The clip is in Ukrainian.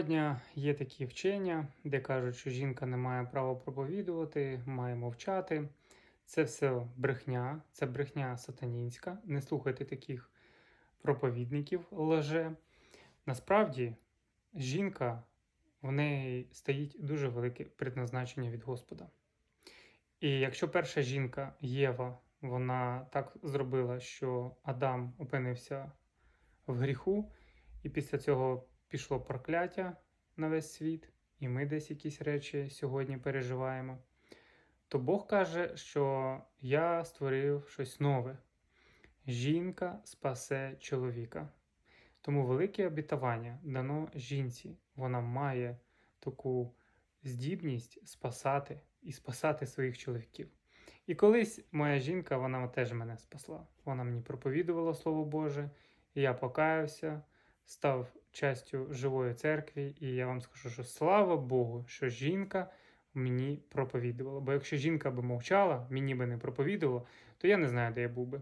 Сьогодні є такі вчення, де кажуть, що жінка не має права проповідувати, має мовчати. Це все брехня, це брехня сатанінська. Не слухайте таких проповідників лже. Насправді, жінка в неї стоїть дуже велике предназначення від Господа. І якщо перша жінка Єва, вона так зробила, що Адам опинився в гріху, і після цього пішло прокляття на весь світ, і ми десь якісь речі сьогодні переживаємо, то Бог каже, що я створив щось нове. Жінка спасе чоловіка. Тому велике обітування дано жінці. Вона має таку здібність спасати і спасати своїх чоловіків. І колись моя жінка, вона теж мене спасла. Вона мені проповідувала Слово Боже, і я покаявся, став частю живої церкви, і я вам скажу, що слава Богу, що жінка мені проповідувала. Бо якщо жінка би мовчала, мені би не проповідувала, то я не знаю, де я був би.